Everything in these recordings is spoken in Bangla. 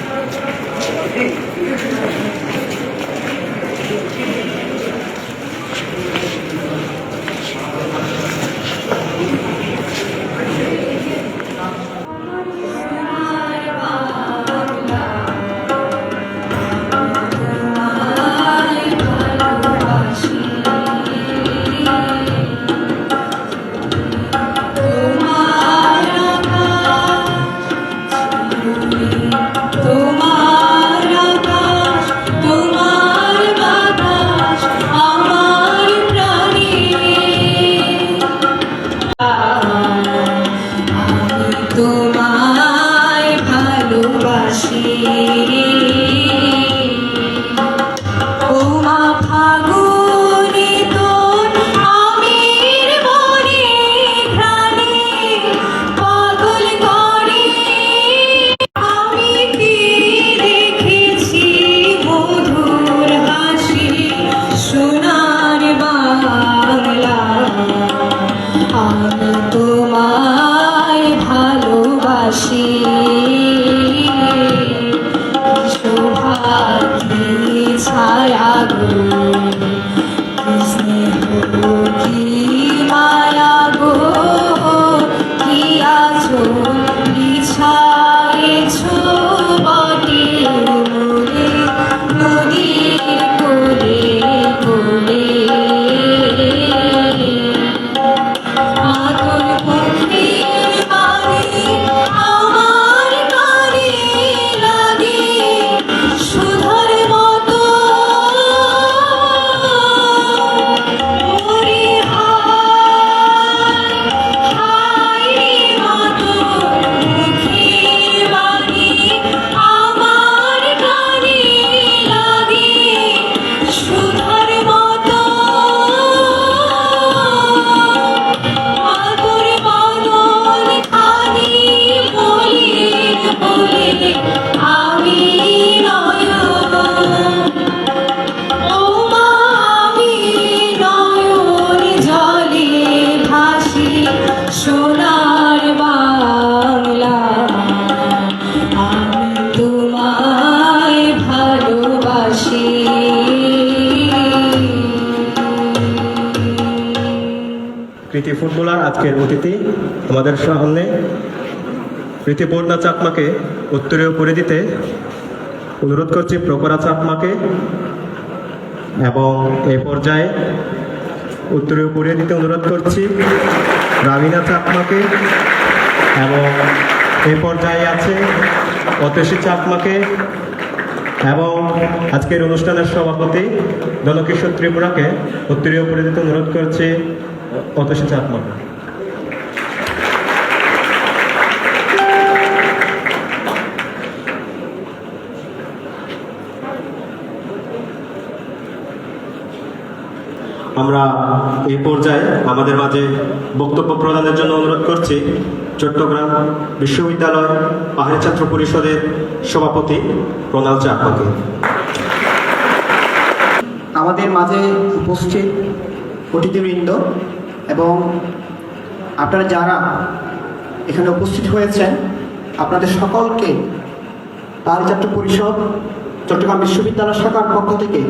Thank you. ফুটবলার আজকের অতিথি আমাদের সামনে প্রীতি বন্যা চাকমাকে উত্তরীয় করে দিতে অনুরোধ করছি প্রকরা চাকমাকে এবং এই পর্যায়ে উত্তরীয় পরিয়ে দিতে অনুরোধ করছি রামিনা চাকমাকে এবং এই পর্যায়ে আছে অতসী চাকমাকে এবং আজকের অনুষ্ঠানের সভাপতি দলকিশোর ত্রিপুরাকে উত্তরীয় পরিয়ে দিতে অনুরোধ করছি চাকমাকে আমরা এই পর্যায়ে আমাদের মাঝে বক্তব্য প্রদানের জন্য অনুরোধ করছি, চট্টগ্রাম বিশ্ববিদ্যালয় পাহাড়ি ছাত্র পরিষদের সভাপতি প্রণাল চাকমাকে। আমাদের মাঝে উপস্থিত অতিথিবৃন্দ এবং আপনারা যারা এখানে উপস্থিত হয়েছেন, আপনাদের সকলকে পারিজাত্য পরিষদ, চট্টগ্রাম বিশ্ববিদ্যালয় শাখার পক্ষ থেকে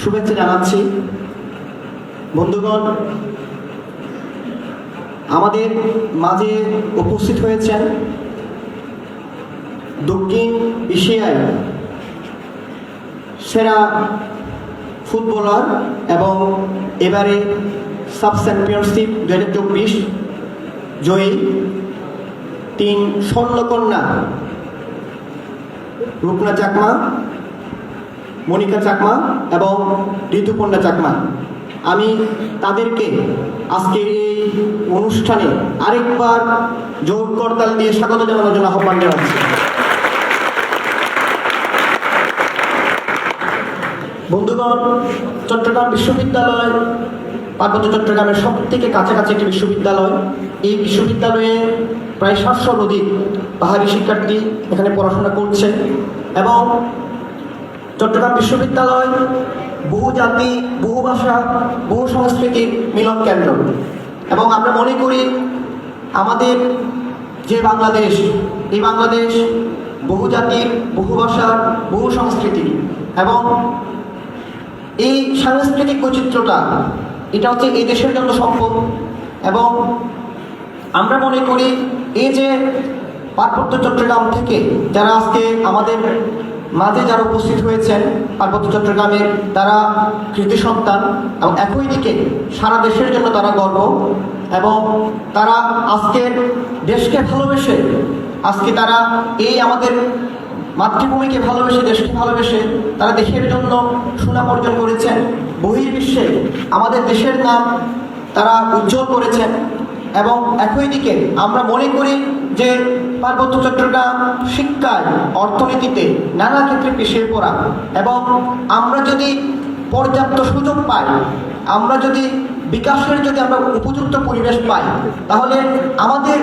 শুভেচ্ছা জানাচ্ছি। বন্ধুগণ, আমাদের মাঝে উপস্থিত হয়েছেন দক্ষিণ এশিয়ায় সেরা ফুটবলার এবং এবারে সাব চ্যাম্পিয়নশিপ দু হাজার চব্বিশ, জয়ী তিন স্বর্ণকন্যা, রূপনা চাকমা, মনিকা চাকমা এবং ঋতুপর্ণা চাকমা। আমি তাদেরকে আজকের এই অনুষ্ঠানে আরেকবার জোর করতাল দিয়ে স্বাগত জানানোর জন্য আহ্বান জানাচ্ছি। বন্ধুগণ, চট্টগ্রাম বিশ্ববিদ্যালয় পার্বত্য চট্টগ্রামের সব থেকে কাছাকাছি একটি বিশ্ববিদ্যালয়। এই বিশ্ববিদ্যালয়ে প্রায় সাতশোর অধিক পাহাড়ি শিক্ষার্থী এখানে পড়াশোনা করছে এবং চট্টগ্রাম বিশ্ববিদ্যালয় বহু জাতি, বহু ভাষা, বহু সংস্কৃতির মিলন কেন্দ্র। এবং আমরা মনে করি আমাদের যে বাংলাদেশ, এই বাংলাদেশ বহু জাতির, বহু ভাষার বহু সংস্কৃতি এবং এই সাংস্কৃতিক বৈচিত্র্যটা এটা হচ্ছে এই দেশের জন্য সম্পদ এবং আমরা মনে করি এই যে পার্বত্য চট্টগ্রাম থেকে যারা আজকে আমাদের মাঝে যারা উপস্থিত হয়েছেন, পার্বত্য চট্টগ্রামের তারা কৃতি সন্তান এবং একই দিকে সারা দেশের জন্য তারা গর্ব এবং তারা আজকের দেশকে ভালোবেসে, আজকে তারা এই আমাদের মাতৃভূমিকে ভালোবেসে, দেশকে ভালোবেসে তারা দেশের জন্য সুনাম অর্জন করেছেন। বহির্বিশ্বে আমাদের দেশের নাম তারা উজ্জ্বল করেছেন এবং একই দিকে আমরা মনে করি যে পার্বত্য চট্টগ্রাম শিক্ষায়, অর্থনীতিতে নানা ক্ষেত্রে পিছিয়ে পড়া এবং আমরা যদি পর্যাপ্ত সুযোগ পাই, আমরা যদি বিকাশের যদি আমরা উপযুক্ত পরিবেশ পাই, তাহলে আমাদের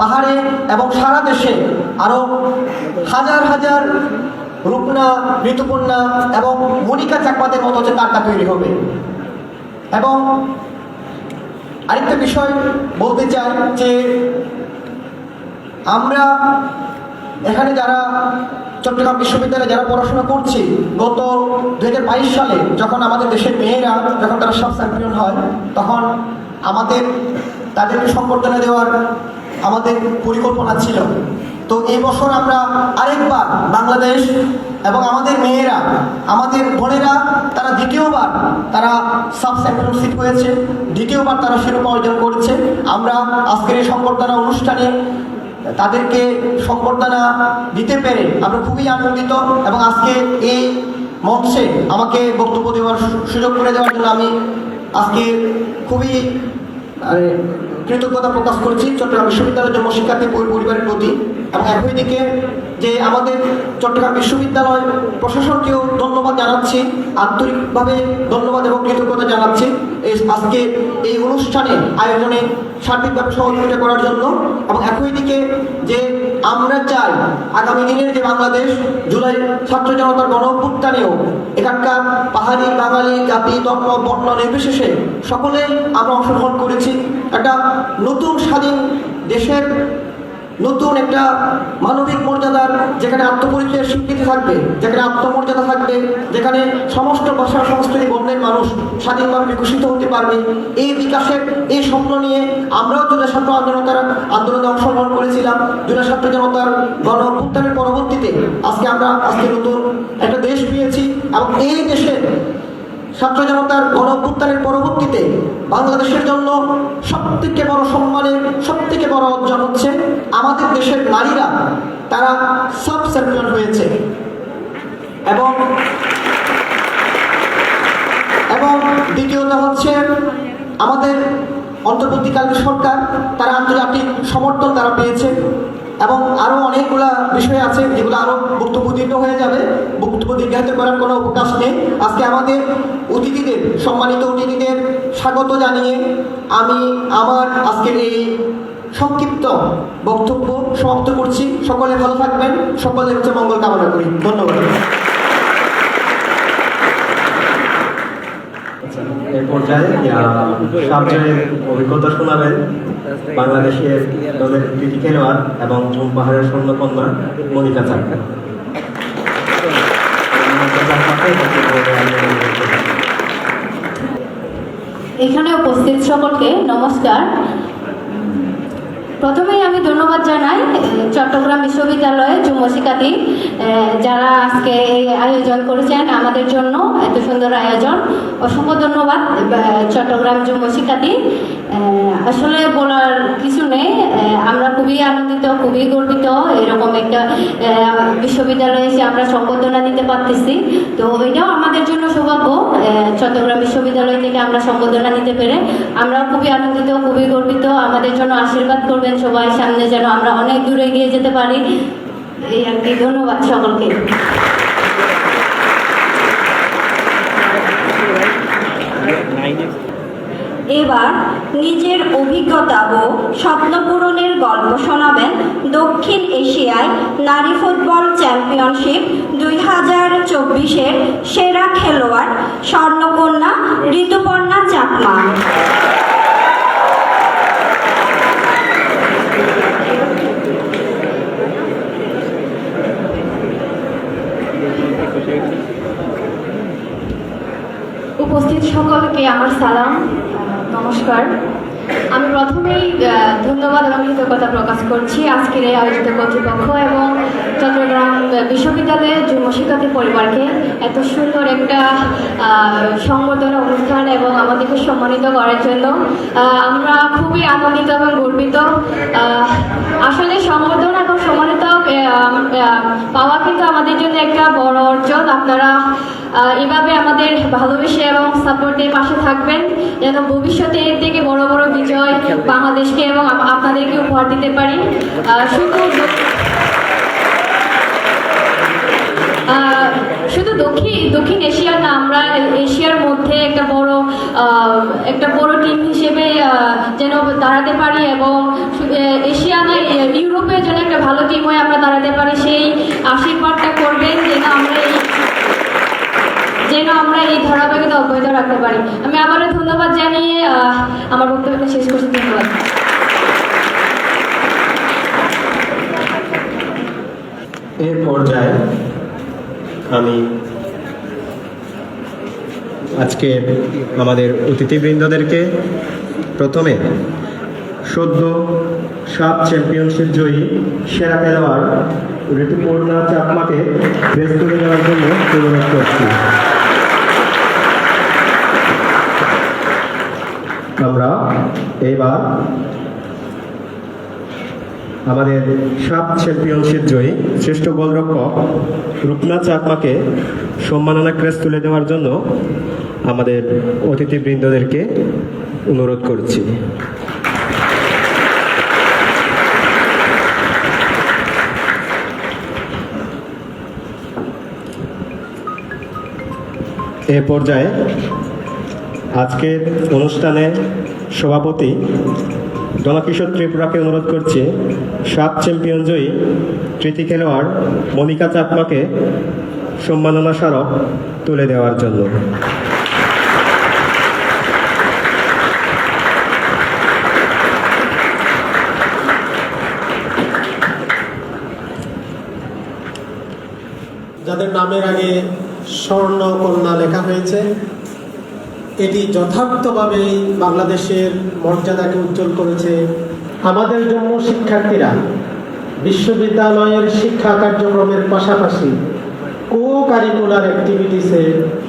পাহাড়ে এবং সারা দেশে আরও হাজার হাজার রূপনা ঋতুপর্ণা এবং মনিকা চাকমাদের মতো যে তারকা তৈরি হবে। এবং আরেকটা বিষয় বলতে চাই যে আমরা এখানে যারা চট্টগ্রাম বিশ্ববিদ্যালয়ে যারা পড়াশোনা করছি, গত দুহাজার বাইশ সালে যখন আমাদের দেশের মেয়েরা যখন তারা সব চ্যাম্পিয়ন হয়, তখন আমাদের তাদেরকে সম্বর্ধনা দেওয়ার আমাদের পরিকল্পনা ছিল। তো এই বছর আমরা আরেকবার বাংলাদেশ এবং আমাদের মেয়েরা, আমাদের বোনেরা, তারা দ্বিতীয়বার তারা সাব চ্যাম্পিয়নশিপ হয়েছে, দ্বিতীয়বার তারা শিরোপা অর্জন করেছে। আমরা আজকের এই সম্বর্ধনা অনুষ্ঠানে তাদেরকে সম্বর্ধনা দিতে পেরে আমরা খুবই আনন্দিত এবং আজকে এই মঞ্চে আমাকে বক্তব্য দেওয়ার সুযোগ করে দেওয়ার জন্য আমি আজকে খুবই কৃতজ্ঞতা প্রকাশ করছি চট্টগ্রাম বিশ্ববিদ্যালয়ের জন্য শিক্ষার্থী পরি- পরিবারের প্রতি এবং একই দিকে যে আমাদের চট্টগ্রাম বিশ্ববিদ্যালয় প্রশাসনকেও ধন্যবাদ জানাচ্ছি, আন্তরিকভাবে ধন্যবাদ এবং কৃতজ্ঞতা জানাচ্ছি এই আজকে এই অনুষ্ঠানে আয়োজনে সার্বিকভাবে সহযোগিতা করার জন্য এবং একই দিকে যে আমরা চাই আগামী দিনের যে বাংলাদেশ, জুলাই ছাত্র জনতার গণ অভ্যুত্থানেও এখানকার পাহাড়ি বাঙালি জাতি, ধর্ম, বর্ণ, নির্বিশেষে সকলেই আমরা অংশগ্রহণ করেছি। একটা নতুন স্বাধীন দেশের নতুন একটা মানবিক মর্যাদার যেখানে আত্মপরিচয়ের স্বীকৃতি থাকবে, যেখানে আত্মমর্যাদা থাকবে, যেখানে সমস্ত ভাষা সংস্কৃতি বর্ণের মানুষ স্বাধীনভাবে বিকশিত হতে পারবে। এই বিকাশের এই স্বপ্ন নিয়ে আমরাও ছাত্র আন্দোলনতার আন্দোলনে অংশগ্রহণ করেছিলাম। ছাত্র জনতার গণ পরবর্তীতে আজকে আমরা আজকে নতুন একটা দেশ পেয়েছি এবং এই দেশের ছাত্র জনতার গণ অভ্যুত্থানের পরবর্তীতে বাংলাদেশের জন্য সব থেকে বড় সম্মানের সব থেকে বড় অর্জন হচ্ছে আমাদের দেশের নারীরা, তারা সাব চ্যাম্পিয়ন হয়েছে। এবং এবং দ্বিতীয়ত হচ্ছে আমাদের অন্তর্বর্তীকালীন সরকার, তারা আন্তর্জাতিক সমর্থন তারা পেয়েছে। এবং আরও অনেকগুলা বিষয় আছে যেগুলো আরও বক্তব্য দীর্ঘ হয়ে যাবে। বক্তব্য দীর্ঘায়িত করার কোনো অবকাশ নেই। আজকে আমাদের অতিথিদের, সম্মানিত অতিথিদের স্বাগত জানিয়ে আমি আমার আজকের এই সংক্ষিপ্ত বক্তব্য সমাপ্ত করছি। সকলে ভালো থাকবেন। সকলের হচ্ছে মঙ্গল কামনা করি। ধন্যবাদ এই অভিজ্ঞতা শোনাবেন বাংলাদেশের দলের কৃতি খেলোয়াড় এবং ঝুম পাহাড়ের স্বর্ণকন্যা মনিকা চাকমা এখানে উপস্থিত সকলকে নমস্কার। প্রথমেই আমি ধন্যবাদ জানাই চট্টগ্রাম বিশ্ববিদ্যালয়ের যুব শিক্ষার্থী যারা আজকে এই আয়োজন করেছেন আমাদের জন্য, এত সুন্দর আয়োজন। অসংখ্য ধন্যবাদ চট্টগ্রাম যুব শিক্ষার্থী। আসলে বলার কিছু নেই আমরা খুবই আনন্দিত, খুবই গর্বিত, এরকম একটা বিশ্ববিদ্যালয়ে এসে আমরা সম্বর্ধনা দিতে পারতেছি। তো এটাও আমাদের জন্য সৌভাগ্য চট্টগ্রাম বিশ্ববিদ্যালয় থেকে আমরা সম্বর্ধনা নিতে পেরে। আমরা খুবই আনন্দিত, খুবই গর্বিত, আমাদের জন্য আশীর্বাদ করবেন সবাই সামনে যেন আমরা অনেক দূরে এগিয়ে যেতে পারি। এই আর কি, ধন্যবাদ সকলকে। এবার নিজের অভিজ্ঞতা ও স্বপ্ন পূরণের গল্প শোনাবেন দক্ষিণ এশিয়ায় নারী ফুটবল চ্যাম্পিয়নশিপ দুই হাজার চব্বিশের সেরা খেলোয়াড় স্বর্ণকন্যা ঋতুপর্ণা চাকমা। সকলকে আমার সালাম নমস্কার। আমি প্রথমেই ধন্যবাদ এবং কৃতজ্ঞতা প্রকাশ করছি আজকের এই আয়োজিত কর্তৃপক্ষ এবং চট্টগ্রাম বিশ্ববিদ্যালয়ের যুব শিক্ষার্থী পরিবারকে এত সুন্দর একটা সংবর্ধনা অনুষ্ঠান এবং আমাদেরকে সম্মানিত করার জন্য। আমরা খুবই আনন্দিত এবং গর্বিত। আসলে সম্বর্ধনা এবং সম্মানিত পাওয়া কিন্তু আমাদের জন্য একটা বড় অর্জন। আপনারা এভাবে আমাদের ভালোবেসে এবং সাপোর্টের পাশে থাকবেন। যেন ভবিষ্যতে এর থেকে বড় বড় বিজয় বাংলাদেশকে এবং আপ- আপনাদেরকে উপহার দিতে পারি। শুধু শুধু দক্ষিণ দক্ষিণ এশিয়ার না আমরা এশিয়ার মধ্যে একটা বড় একটা বড় টিম হিসেবে যেন দাঁড়াতে পারি এবং এশিয়া না ইউরোপের জন্য একটা ভালো টিম হয়ে আমরা দাঁড়াতে পারি সেই আশীর্বাদটা করবেন যেন আমরা এই যেন আমরা এই ধারাবাহিকতা অব্যাহত রাখতে পারি। আমি আবারও ধন্যবাদ জানিয়ে আমার বক্তব্যটা শেষ করছি। ধন্যবাদ। এর পর্যায়ে আমি আজকে আমাদের অতিথিবৃন্দদেরকে প্রথমে সদ্য সাত চ্যাম্পিয়নশিপ জয়ী সেরা খেলোয়াড় ঋতুপূর্ণা চাকমাকে তুলে নেওয়ার জন্য অনুরোধ করছি। আমরা এবার আমাদের সাত চ্যাম্পিয়নশিপ জয়ী শ্রেষ্ঠ গোলরক্ষক রূপনাথ চাকমাকে সম্মাননা ক্রেস তুলে দেওয়ার জন্য আমাদের অতিথিবৃন্দদেরকে অনুরোধ করছি। এ পর্যায়ে আজকের অনুষ্ঠানে সভাপতি জনকিশোর ত্রিপুরাকে অনুরোধ করছি, সাত চ্যাম্পিয়ন জয়ী তৃতীয় খেলোয়াড় মনিকা চাকমাকে সম্মাননা স্মারক তুলে দেওয়ার জন্য। যাদের নামের আগে স্বর্ণ কন্যা লেখা হয়েছে এটি যথার্থভাবে বাংলাদেশের মর্যাদাকে উজ্জ্বল করেছে। আমাদের জন্য শিক্ষার্থীরা বিশ্ববিদ্যালয়ের শিক্ষা কার্যক্রমের পাশাপাশি কো কারিকুলার অ্যাক্টিভিটিসে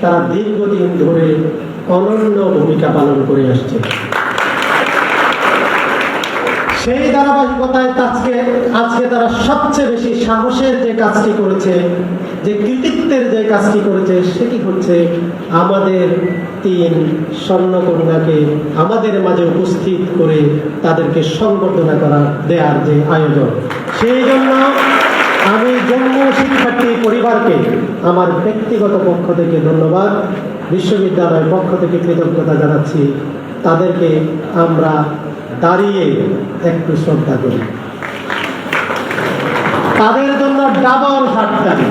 তারা দীর্ঘদিন ধরে অনন্য ভূমিকা পালন করে আসছে। সেই ধারাবাহিকতায় আজকে আজকে তারা সবচেয়ে বেশি সাহসের যে কাজটি করেছে যে কৃতিত্বের যে কাজটি করেছে, সেটি হচ্ছে আমাদের তিন স্বর্ণকন্যাকে আমাদের মাঝে উপস্থিত করে তাদেরকে সংবর্ধনা করা দেওয়ার যে আয়োজন। সেই জন্য আমি জন্ম শিক্ষার্থী পরিবারকে আমার ব্যক্তিগত পক্ষ থেকে ধন্যবাদ, বিশ্ববিদ্যালয়ের পক্ষ থেকে কৃতজ্ঞতা জানাচ্ছি। তাদেরকে আমরা দাঁড়িয়ে একটু শ্রদ্ধা করি। তাদের জন্য ডাবল হাততালি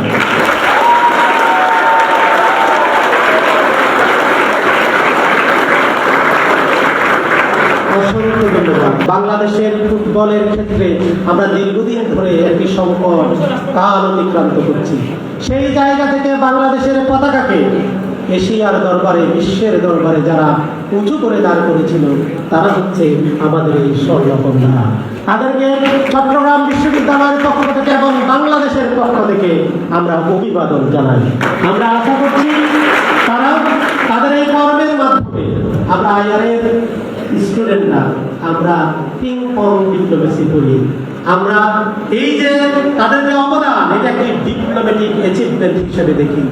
বাংলাদেশের ফুটবলের ক্ষেত্রে আমরা দীর্ঘদিন ধরে একটি সংকট, কাল অতিক্রান্ত করছি। সেই জায়গা থেকে বাংলাদেশের পতাকাকে এশিয়ার দরবারে, বিশ্বের দরবারে যারা উঁচু করে দাঁড় করেছিল, তারা হচ্ছে আমাদের এই স্বর্ণকন্যা। তাদেরকে চট্টগ্রাম বিশ্ববিদ্যালয়ের পক্ষ থেকে এবং বাংলাদেশের পক্ষ থেকে আমরা অভিবাদন জানাই। আমরা আশা করছি তারা তাদের এই কর্মের মাধ্যমে আমরা আইআরের স্টুডেন্টরা, আমরা পিং পং ডিপ্লোমেসি করি। আমরা এই যে তাদের যে অবদান, এটা একটি ডিপ্লোম্যাটিক অ্যাচিভমেন্ট হিসেবে দেখি।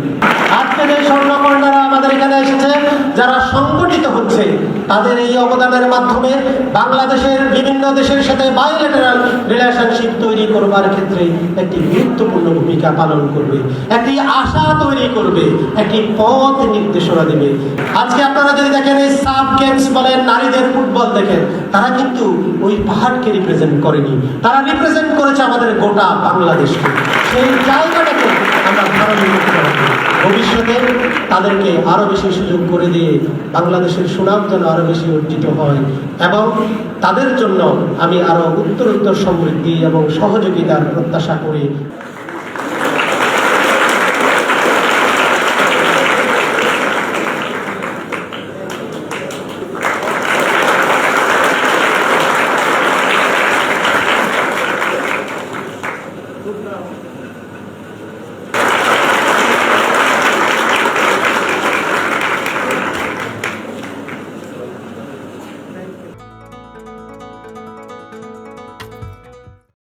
আজকে যে স্বর্ণকর্ণারা আমাদের এখানে এসেছে, যারা সংগঠিত হচ্ছে, তাদের এই অবদানের মাধ্যমে বাংলাদেশের বিভিন্ন দেশের সাথে বাইলেটারাল রিলেশনশিপ তৈরি করবার ক্ষেত্রে একটি গুরুত্বপূর্ণ ভূমিকা পালন করবে, একটি আশা তৈরি করবে, একটি পথ নির্দেশনা দেবে। আজকে আপনারা যদি দেখেন, এই সাব গেমস বলেন, নারীদের ফুটবল দেখেন, তারা কিন্তু ওই পাহাড়কে রিপ্রেজেন্ট করেনি। তারা রিপ্রেজেন্ট করেছে আমাদের গোটা বাংলাদেশকে, সেই জায়গাটাকে আমরা ধারণ ভবিষ্যতে তাদেরকে আরও বেশি সুযোগ করে দিয়ে বাংলাদেশের সুনাম যেন আরও বেশি অর্জিত হয় এবং তাদের জন্য আমি আরও উত্তরোত্তর উত্তর সমৃদ্ধি এবং সহযোগিতার প্রত্যাশা করি।